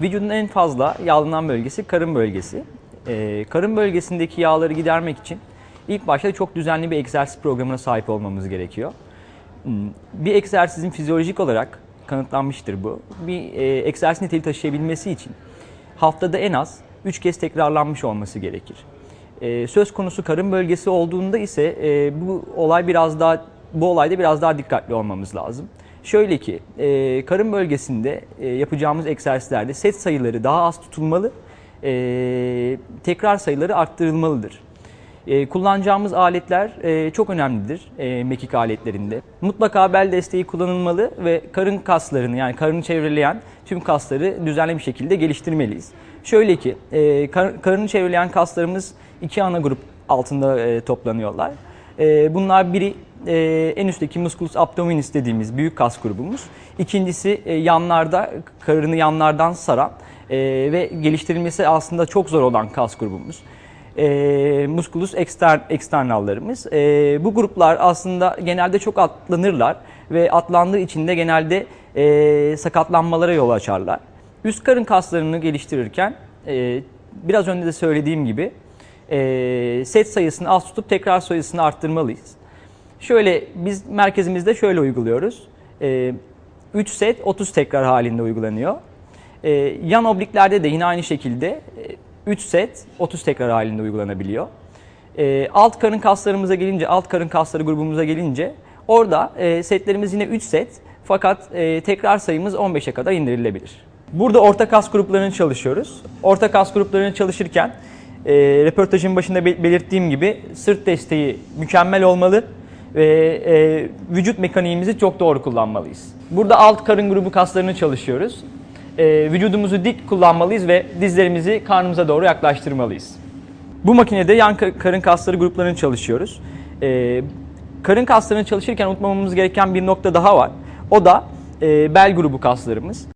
Vücudun en fazla yağlanan bölgesi karın bölgesi. Ee, karın bölgesindeki yağları gidermek için ilk başta çok düzenli bir egzersiz programına sahip olmamız gerekiyor. Hmm, Bir egzersizin fizyolojik olarak kanıtlanmıştır bu. Bir e, egzersiz niteliği taşıyabilmesi için haftada en az 3 kez tekrarlanmış olması gerekir. E, söz konusu karın bölgesi olduğunda ise e, bu olay biraz daha bu olayda biraz daha dikkatli olmamız lazım. Şöyle ki e, karın bölgesinde e, yapacağımız egzersizlerde set sayıları daha az tutulmalı, e, tekrar sayıları arttırılmalıdır. E, kullanacağımız aletler e, çok önemlidir e, mekik aletlerinde. Mutlaka bel desteği kullanılmalı ve karın kaslarını yani karını çevreleyen tüm kasları düzenli bir şekilde geliştirmeliyiz. Şöyle ki e, kar- karını çevreleyen kaslarımız iki ana grup altında e, toplanıyorlar. E, bunlar biri e, en üstteki musculus abdominis dediğimiz büyük kas grubumuz. İkincisi e, yanlarda karını yanlardan saran e, ve geliştirilmesi aslında çok zor olan kas grubumuz e, musculus exter, externallarımız. E, bu gruplar aslında genelde çok atlanırlar ve atlandığı için de genelde e, sakatlanmalara yol açarlar. Üst karın kaslarını geliştirirken e, biraz önce de söylediğim gibi e, set sayısını az tutup tekrar sayısını arttırmalıyız. Şöyle biz merkezimizde şöyle uyguluyoruz. E, 3 set 30 tekrar halinde uygulanıyor. E, yan obliklerde de yine aynı şekilde e, 3 set 30 tekrar halinde uygulanabiliyor. E, alt karın kaslarımıza gelince, alt karın kasları grubumuza gelince orada e, setlerimiz yine 3 set fakat e, tekrar sayımız 15'e kadar indirilebilir. Burada orta kas gruplarını çalışıyoruz. Orta kas gruplarını çalışırken e, röportajın başında be- belirttiğim gibi sırt desteği mükemmel olmalı ve e, vücut mekaniğimizi çok doğru kullanmalıyız. Burada alt karın grubu kaslarını çalışıyoruz. E, vücudumuzu dik kullanmalıyız ve dizlerimizi karnımıza doğru yaklaştırmalıyız. Bu makinede yan ka- karın kasları gruplarını çalışıyoruz. E, karın kaslarını çalışırken unutmamamız gereken bir nokta daha var. O da e, bel grubu kaslarımız.